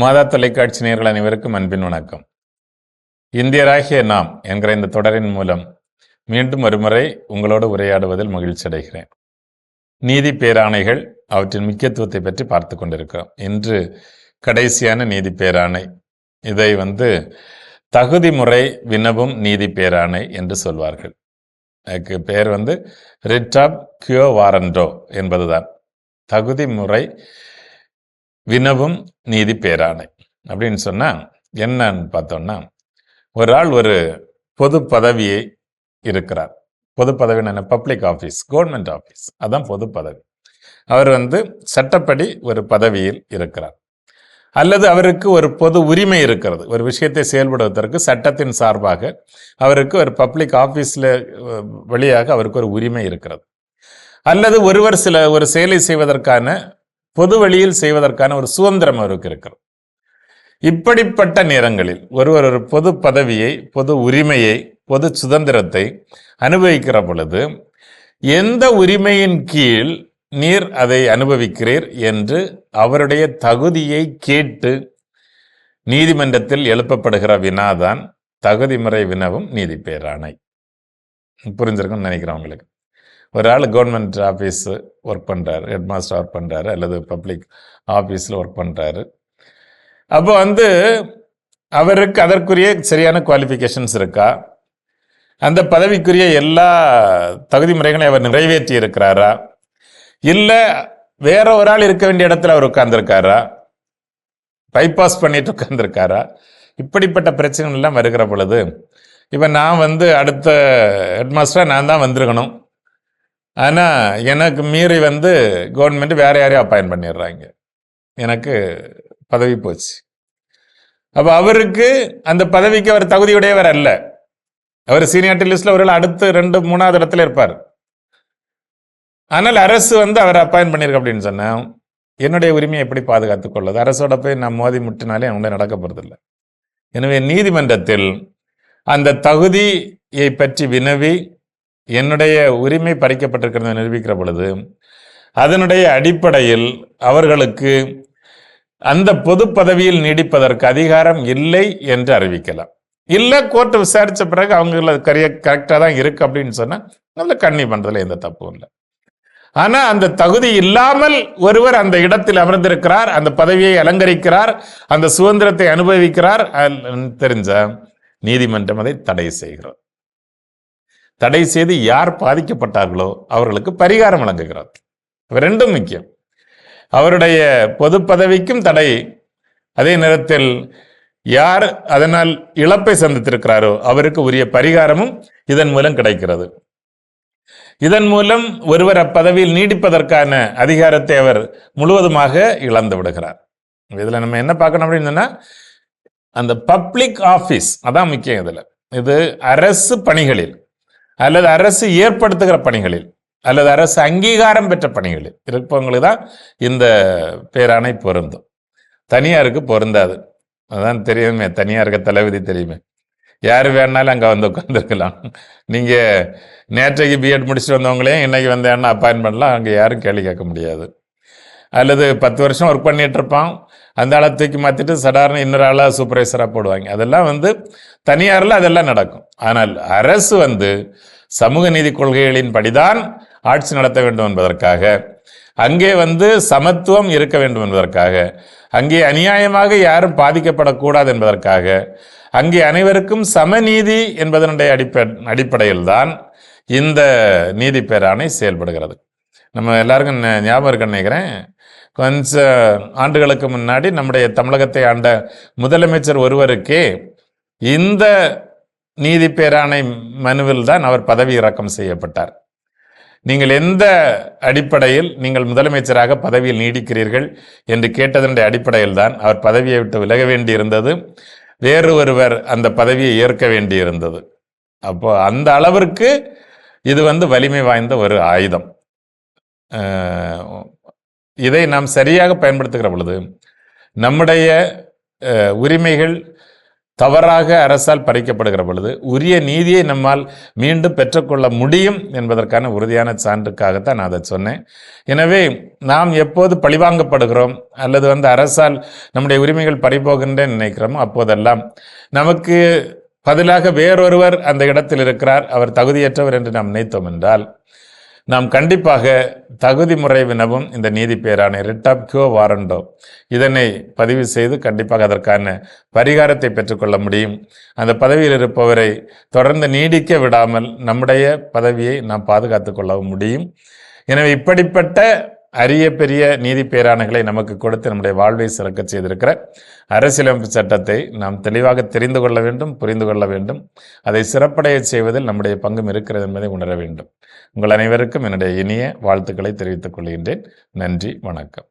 மாதா தொலைக்காட்சி நேர்கள் அனைவருக்கும் அன்பின் வணக்கம். இந்தியராகிய நாம் என்கிற இந்த தொடரின் மூலம் மீண்டும் ஒருமுறை உங்களோடு உரையாடுவதில் மகிழ்ச்சி அடைகிறேன். நீதி பேராணைகள் அவற்றின் முக்கியத்துவத்தை பற்றி பார்த்து கொண்டிருக்கிறோம். இன்று கடைசியான நீதி பேராணை. இதை வந்து தகுதி முறை வினவும் நீதி பேராணை என்று சொல்வார்கள். அதுக்கு பெயர் வந்து ரிட் ஆப் கியோ வாரண்டோ என்பதுதான். தகுதி முறை வினவும் நீதி பேராணை. அப்படின்னு சொன்னால் என்னன்னு பார்த்தோம்னா ஒரு ஆள் ஒரு பொது பதவியை இருக்கிறார். பொது பதவின்னு என்ன? பப்ளிக் ஆஃபீஸ் கவர்மெண்ட் ஆஃபீஸ் அதான் பொது பதவி. அவர் வந்து சட்டப்படி ஒரு பதவியில் இருக்கிறார். அல்லது அவருக்கு ஒரு பொது உரிமை இருக்கிறது. ஒரு விஷயத்தை செயல்படுவதற்கு சட்டத்தின் சார்பாக அவருக்கு ஒரு பப்ளிக் ஆஃபீஸில் வழியாக அவருக்கு ஒரு உரிமை இருக்கிறது. அல்லது ஒருவர் சில ஒரு செயலை செய்வதற்கான பொது வழியில் செய்வதற்கான ஒரு சுதந்திரம் அவருக்கு இருக்கிறது. இப்படிப்பட்ட நேரங்களில் ஒருவர் ஒரு பொது பதவியை பொது உரிமையை பொது சுதந்திரத்தை அனுபவிக்கிற பொழுது எந்த உரிமையின் கீழ் நீர் அதை அனுபவிக்கிறீர் என்று அவருடைய தகுதியை கேட்டு நீதிமன்றத்தில் எழுப்பப்படுகிற வினாதான் தகுதி முறை வினவும் நீதி பேராணை புரிஞ்சிருக்கும்னு நினைக்கிறேன் உங்களுக்கு. ஒரு ஆள் கவர்மெண்ட் ஆஃபீஸ் ஒர்க் பண்ணுறாரு ஹெட் மாஸ்டர் ஒர்க் பண்ணுறாரு அல்லது பப்ளிக் ஆஃபீஸில் ஒர்க் பண்ணுறாரு அப்போ வந்து அவருக்கு அதற்குரிய சரியான குவாலிஃபிகேஷன்ஸ் இருக்கா? அந்த பதவிக்குரிய எல்லா தகுதி முறைகளையும் அவர் நிறைவேற்றி இருக்கிறாரா? இல்லை வேற ஒரு ஆள் இருக்க வேண்டிய இடத்துல அவர் உட்கார்ந்துருக்காரா? பைபாஸ் பண்ணிட்டு உட்கார்ந்துருக்காரா? இப்படிப்பட்ட பிரச்சனைகள்லாம் வருகிற பொழுது இப்போ நான் வந்து அடுத்த ஹெட்மாஸ்டராக நான் தான் வந்திருக்கணும். ஆனால் எனக்கு மீறி வந்து கவர்மெண்ட் வேறு யாரையும் அப்பாயின் பண்ணிடுறாங்க. எனக்கு பதவி போச்சு. அப்போ அவருக்கு அந்த பதவிக்கு அவர் தகுதியுடையவர் அல்ல. அவர் சீனியாரிட்டி லிஸ்ட்ல ஒரு அடுத்து ரெண்டு மூணாவது இடத்துல இருப்பார். ஆனால் அரசு வந்து அவர் அப்பாயின் பண்ணியிருக்கு அப்படின்னு சொன்னால் என்னுடைய உரிமையை எப்படி பாதுகாத்துக் கொள்வது? அரசோட போய் நான் மோதி முட்டினாலே அவங்கள நடக்க போறதில்லை. எனவே நீதிமன்றத்தில் அந்த தகுதியை பற்றி வினவி என்னுடைய உரிமை பறிக்கப்பட்டிருக்கிறத நிரூபிக்கிற பொழுது அதனுடைய அடிப்படையில் அவர்களுக்கு அந்த பொது பதவியில் நீடிப்பதற்கு அதிகாரம் இல்லை என்று அறிவிக்கலாம். இல்லை கோர்ட்டு விசாரித்த பிறகு அவங்க கரிய கரெக்டாக தான் இருக்கு அப்படின்னு சொன்னால் நல்ல கண்ணி பண்ணுறதுல எந்த தப்பும் இல்லை. ஆனால் அந்த தகுதி இல்லாமல் ஒருவர் அந்த இடத்தில் அமர்ந்திருக்கிறார் அந்த பதவியை அலங்கரிக்கிறார் அந்த சுதந்திரத்தை அனுபவிக்கிறார் தெரிஞ்ச நீதிமன்றம் அதை தடை செய்கிறது தடை செய்து யார் பாதிக்கப்பட்டார்களோ அவர்களுக்கு பரிகாரம் வழங்குகிறார். ரெண்டும் முக்கியம். அவருடைய பொது பதவிக்கும் தடை. அதே நேரத்தில் யார் அதனால் இழப்பை சந்தித்திருக்கிறாரோ அவருக்கு உரிய பரிகாரமும் இதன் மூலம் கிடைக்கிறது. இதன் மூலம் ஒருவர் அப்பதவியில் நீடிப்பதற்கான அதிகாரத்தை அவர் முழுவதுமாக இழந்து விடுகிறார். இதில் நம்ம என்ன பார்க்கணும் அப்படின்னு அந்த பப்ளிக் ஆஃபீஸ் அதான் முக்கியம் இதில். இது அரசு பணிகளில் அல்லது அரசு ஏற்படுத்துகிற பணிகளில் அல்லது அரசு அங்கீகாரம் பெற்ற பணிகளில். இருப்பவங்களுக்கு தான் இந்த பேராணை பொருந்தும். தனியாருக்கு பொருந்தாது. அதான் தெரியுமே தனியாருக்கு தலைவிதி தெரியுமே. யார் வேணாலும் அங்கே வந்து உட்காந்துருக்கலாம் நீங்கள் நேற்றைக்கு பிஎட் முடிச்சுட்டு வந்தவங்களையும் இன்றைக்கி வந்தேன்னா அப்பாயின்மெண்ட்லாம் அப்பாயின் பண்ணலாம் அங்கே யாரும் கேள்வி கேட்க முடியாது. அல்லது பத்து வருஷம் ஒர்க் பண்ணிட்டு இருப்பான் அந்த ஆளை தூக்கி மாற்றிட்டு சடார்னு இன்னொரு ஆளாக சூப்பர்வைசராக போடுவாங்க. அதெல்லாம் வந்து தனியாரில் அதெல்லாம் நடக்கும். ஆனால் அரசு வந்து சமூக நீதி கொள்கைகளின் படிதான் ஆட்சி நடத்த வேண்டும் என்பதற்காக அங்கே வந்து சமத்துவம் இருக்க வேண்டும் என்பதற்காக அங்கே அநியாயமாக யாரும் பாதிக்கப்படக்கூடாது என்பதற்காக அங்கே அனைவருக்கும் சமநீதி என்பதனுடைய அடிப்ப அடிப்படையில் தான் இந்த நீதி பேராணை செயல்படுகிறது. நம்ம எல்லாருக்கும் ஞாபகம் இருக்குன்னு நினைக்கிறேன். கொஞ்ச ஆண்டுகளுக்கு முன்னாடி நம்முடைய தமிழகத்தை ஆண்ட முதலமைச்சர் ஒருவருக்கே இந்த நீதி பேராணை மனுவில் தான் அவர் பதவி இறக்கம் செய்யப்பட்டார். நீங்கள் எந்த அடிப்படையில் நீங்கள் முதலமைச்சராக பதவியில் நீடிக்கிறீர்கள் என்று கேட்டதனுடைய அடிப்படையில் தான் அவர் பதவியை விட்டு விலக வேண்டியிருந்தது. வேறு ஒருவர் அந்த பதவியை ஏற்க வேண்டியிருந்தது. அப்போ அந்த அளவிற்கு இது வந்து வலிமை வாய்ந்த ஒரு ஆயுதம். இதை நாம் சரியாக பயன்படுத்துகிற பொழுது நம்முடைய உரிமைகள் தவறாக அரசால் பறிக்கப்படுகிற பொழுது உரிய நீதியை நம்மால் மீண்டும் பெற்றுக்கொள்ள முடியும் என்பதற்கான உறுதியான சான்றுக்காகத்தான் நான் அதை சொன்னேன். எனவே நாம் எப்போது பழிவாங்கப்படுகிறோம் அல்லது வந்து அரசால் நம்முடைய உரிமைகள் பறிபோகின்றேன் நினைக்கிறோமோ அப்போதெல்லாம் நமக்கு பதிலாக வேறொருவர் அந்த இடத்தில் இருக்கிறார் அவர் தகுதியற்றவர் என்று நாம் நினைத்தோம் என்றால் நாம் கண்டிப்பாக தகுதி முறை வினவும் இந்த நீதி பேரான ரிட் ஆப் கியோ வாரண்டோ இதனை பதிவு செய்து கண்டிப்பாக அதற்கான பரிகாரத்தை பெற்றுக்கொள்ள முடியும். அந்த பதவியில் இருப்பவரை தொடர்ந்து நீடிக்க விடாமல் நம்முடைய பதவியை நாம் பாதுகாத்து கொள்ளவும் முடியும். எனவே இப்படிப்பட்ட அரிய பெரிய நீதி பேராணைகளை நமக்கு கொடுத்து நம்முடைய வாழ்வை சிறக்க செய்திருக்கிற அரசியலமைப்பு சட்டத்தை நாம் தெளிவாக தெரிந்து கொள்ள வேண்டும் புரிந்து கொள்ள வேண்டும். அதை சிறப்படைய செய்வதில் நம்முடைய பங்கும் இருக்கிறது என்பதை உணர வேண்டும். உங்கள் அனைவருக்கும் என்னுடைய இனிய வாழ்த்துக்களை தெரிவித்துக் கொள்கின்றேன். நன்றி வணக்கம்.